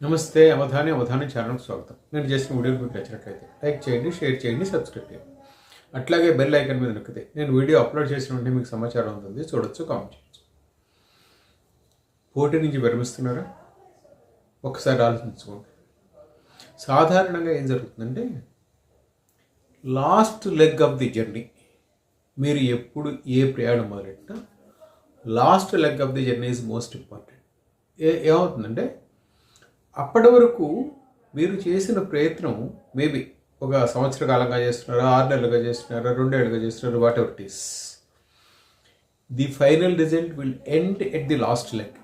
నమస్తే అవధాని అవధాని ఛానల్కి స్వాగతం. నేను చేసిన వీడియోలు మీకు నచ్చినట్లయితే లైక్ చేయండి షేర్ చేయండి సబ్స్క్రైబ్ చేయండి. అట్లాగే బెల్ ఐకన్ మీద నొక్కితే నేను వీడియో అప్లోడ్ చేసిన వెంటనే మీకు సమాచారం ఉంటుంది. చూడొచ్చు కామెంట్ చేయొచ్చు. పోటీ నుంచి విరమిస్తున్నారా? ఒకసారి ఆలోచించుకోండి. సాధారణంగా ఏం జరుగుతుందంటే last leg of the journey మీరు ఎప్పుడు ఏ ప్రయాణం మొదలెట్టినా last leg of the journey is most important. ఏ ఏమవుతుందంటే అప్పటి వరకు మీరు చేసిన ప్రయత్నం మేబీ ఒక సంవత్సర కాలంగా చేస్తున్నారా ఆరు నెలలుగా చేస్తున్నారా రెండేళ్ళుగా చేస్తున్నారు whatever it is the final result will end at the last leg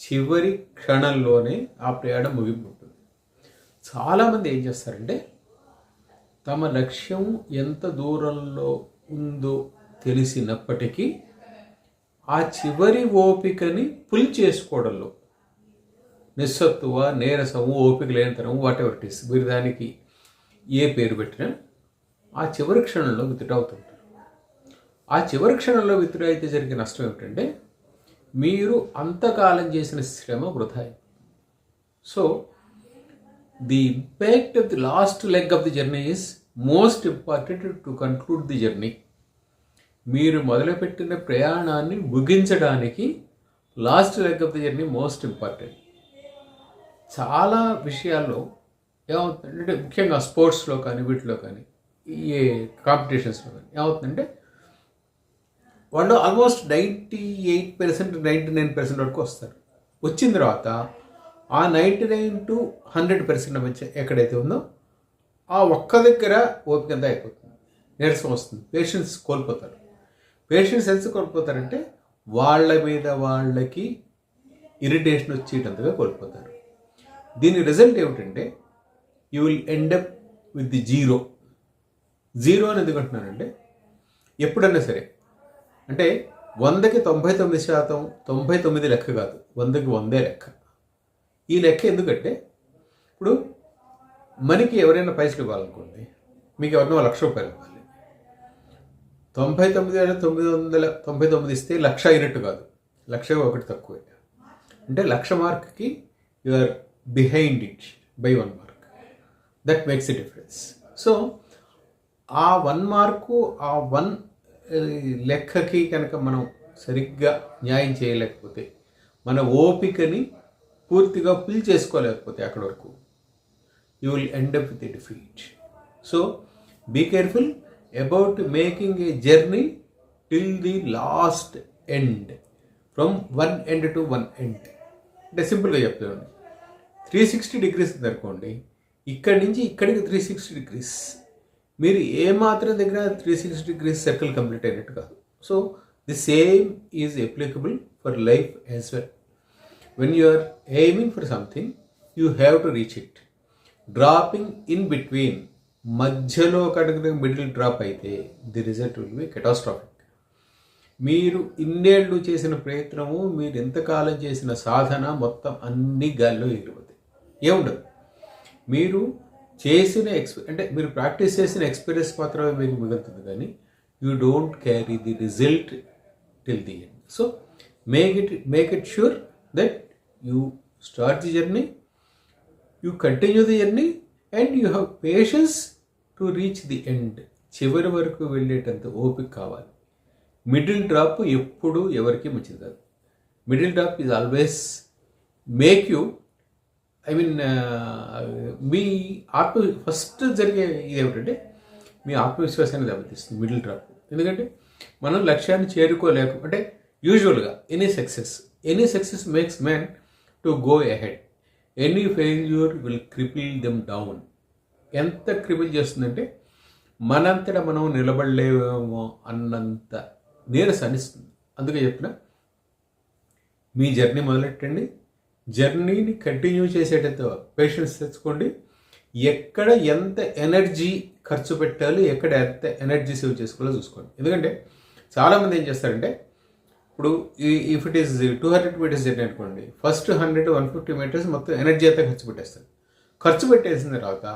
చివరి క్షణంలోనే ఆ ప్రయాణం ముగింపు ఉంటుంది చాలామంది ఏం చేస్తారంటే తమ లక్ష్యం ఎంత దూరంలో ఉందో తెలిసినప్పటికీ ఆ చివరి ఓపికని పుల్ చేసుకోవడంలో నిస్సత్తువ నీరసము ఓపిక లేనితనము వాట్ ఎవర్ ఇట్ మీరు దానికి ఏ పేరు పెట్టినా ఆ చివరి క్షణంలో విత్డ్రా అవుతుంటారు ఆ చివరి క్షణంలో విత్డ్రా అయితే జరిగే నష్టం ఏమిటంటే మీరు అంతకాలం చేసిన శ్రమ వృధా so the impact of the last leg of the journey is most important to conclude the journey మీరు మొదలుపెట్టిన ప్రయాణాన్ని ముగించడానికి last leg of the journey most important చాలా విషయాల్లో ఏమవుతుందంటే ముఖ్యంగా స్పోర్ట్స్లో కానీ వీటిలో కానీ ఈ కాంపిటీషన్స్లో కానీ ఏమవుతుందంటే వాళ్ళు almost ninety eight percent ninety nine percent వరకు వస్తారు. వచ్చిన తర్వాత ఆ ninety nine to hundred percent మధ్య ఎక్కడైతే ఉందో ఆ ఒక్క దగ్గర ఓపిక అంతా అయిపోతుంది. నీరసం వస్తుంది. పేషెన్స్ కోల్పోతారు. పేషెన్స్ ఎంత కోల్పోతారంటే వాళ్ళ మీద వాళ్ళకి ఇరిటేషన్ వచ్చేటంతగా కోల్పోతారు. దీని రిజల్ట్ ఏమిటంటే you will end up with the zero zero అని ఎందుకంటున్నానంటే ఎప్పుడన్నా సరే అంటే వందకి తొంభై తొమ్మిది శాతం తొంభై తొమ్మిది లెక్క కాదు వందకి వందే లెక్క. ఈ లెక్క ఎందుకంటే ఇప్పుడు మనకి ఎవరైనా పైసలు ఇవ్వాలనుకోండి మీకు ఎవరినో లక్ష రూపాయలు ఇవ్వాలి. తొంభై తొమ్మిది వేల తొమ్మిది వందల తొంభై తొమ్మిది ఇస్తే లక్ష అయినట్టు కాదు. లక్ష ఒకటి తక్కువే. అంటే లక్ష మార్క్కి you are behind it by one mark that makes a difference so ఆ వన్ మార్కు ఆ వన్ uh, లెక్కకి కనుక మనం సరిగ్గా న్యాయం చేయలేకపోతే మన ఓపికని పూర్తిగా ఫిల్ చేసుకోలేకపోతే అక్కడి వరకు you will end up with defeat so be careful about making a journey till the last end from one end to one end అంటే సింపుల్గా చెప్తున్నాను. త్రీ సిక్స్టీ డిగ్రీస్ ఉందనుకోండి ఇక్కడి నుంచి ఇక్కడికి త్రీ సిక్స్టీ డిగ్రీస్. మీరు ఏ మాత్రం దగ్గర three sixty degrees circle complete అయినట్టు కాదు so the same is applicable for life as well. When you are aiming for something you have to reach it dropping in between మధ్యలో కనుక middle drop అయితే the result will be catastrophic మీరు ఇన్నేళ్ళు చేసిన ప్రయత్నము మీరు ఎంతకాలం చేసిన సాధన మొత్తం అన్ని గాల్లో ఎగిరిపోతుంది. ఏముండదు మీరు చేసిన ఎక్స్పీ అంటే మీరు ప్రాక్టీస్ చేసిన ఎక్స్పీరియన్స్ మాత్రమే మీకు మిగులుతుంది కానీ you don't carry the result till the end. So make it make it sure that you start the journey you continue the journey and you have patience to reach the end. చివరి వరకు వెళ్ళేటంత ఓపిక కావాలి. Middle drop ఎప్పుడు ఎవరికి మంచిది కాదు. Middle drop is always make you I mean uh, మీ ఆత్మ ఫస్ట్ జరిగే ఇది ఏమిటంటే మీ ఆత్మవిశ్వాసాన్ని దెబ్బతీస్తుంది మిడిల్ డ్రాప్ ఎందుకంటే మనం లక్ష్యాన్ని చేరుకోలేక అంటే యూజువల్గా any success any success makes man to go ahead any failure will cripple them down ఎంత క్రిపిల్ చేస్తుందంటే మనంతటా మనం నిలబడలేమో అన్నంత నీరసాన్ని అందుకే చెప్పిన మీ జర్నీ మొదలెట్టండి. జర్నీని కంటిన్యూ చేసేటంత పేషెన్స్ తెచ్చుకోండి. ఎక్కడ ఎంత ఎనర్జీ ఖర్చు పెట్టాలి ఎక్కడ ఎంత ఎనర్జీ సేవ్ చేసుకోవాలో చూసుకోండి. ఎందుకంటే చాలామంది ఏం చేస్తారంటే ఇప్పుడు if it is two hundred metres journey అనుకోండి first hundred one fifty metres మొత్తం ఎనర్జీ అంతా ఖర్చు పెట్టేస్తారు. ఖర్చు పెట్టేసిన తర్వాత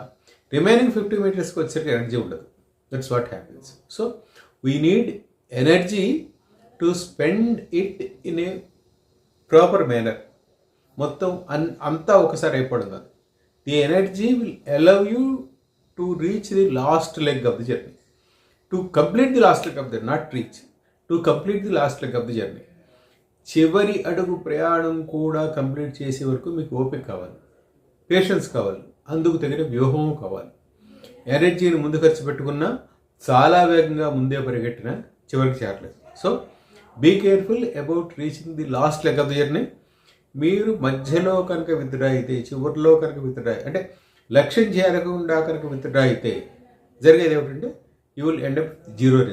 రిమైనింగ్ ఫిఫ్టీ మీటర్స్కి వచ్చేసరికి ఎనర్జీ ఉండదు. That's what happiness so we need energy to spend it in a proper manner మొత్తం అన్ అంతా ఒకసారి అయిపోవడం కాదు. The energy will allow you to reach the last leg of the journey to complete the last leg of the not reach to complete the last leg of the journey చివరి అడుగు ప్రయాణం కూడా కంప్లీట్ చేసే వరకు మీకు ఓపిక కావాలి. Patience కావాలి. అందుకు తగిన వ్యూహం కావాలి. ఎనర్జీని ముందు ఖర్చు పెట్టుకున్నా చాలా వేగంగా ముందే పరిగెట్టిన చివరికి చేరలేదు. So be careful about reaching the last leg of the journey మీరు మధ్యలో కనుక విత్డ్రా అయితే చివరిలో కనుక విత్డ్రా అంటే లక్ష్యం చేరకుండా కనుక విత్డ్రా అయితే జరిగేది ఏమిటంటే you will end up zero result